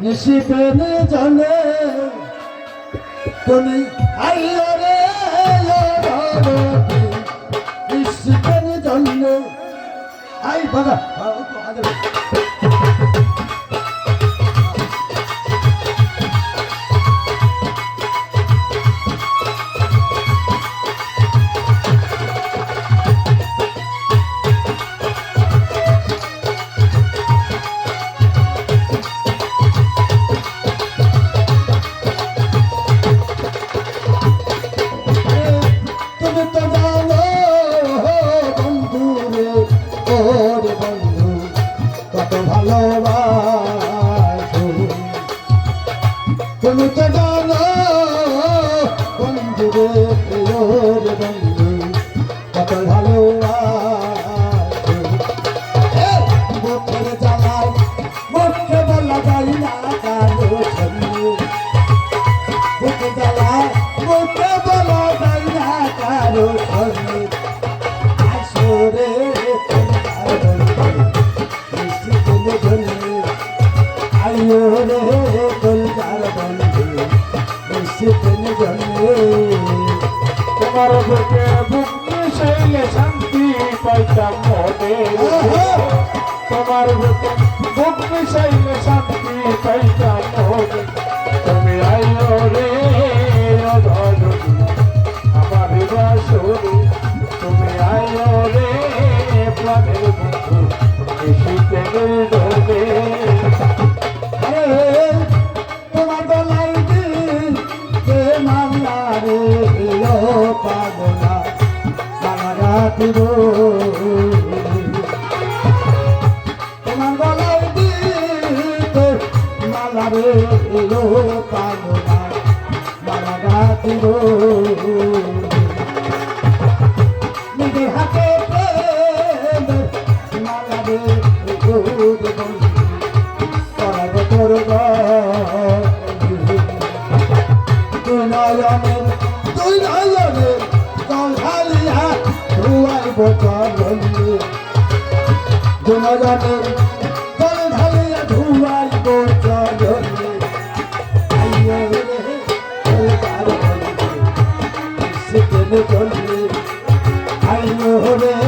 নিশি পেনে জানে কোনে আইয়া রে নিশি পেনে জানে আই বাবা। বন্ধু কত ভালোবাসো। তুমি তো জানো বন্ধু রে প্রিয় বন্ধু। পেলে শান্তি পাইতাম মনে। তোমার বুকে বুক মিশাইলে শান্তি পাইতাম তোমার গলায় দিতে মালা রে মালা গাতির গুণগানের জল ঢালিয়া ধুয়াই গোচর ধরে। আইয়ে রে কলকার বন্ধে আইয়ে রে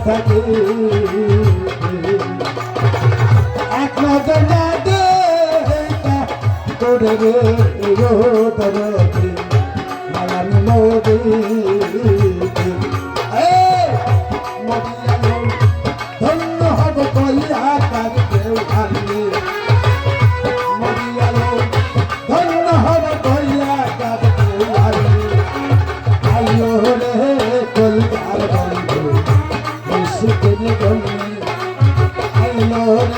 থাকি এক নজর না দে করে রে রোদ রোদ I know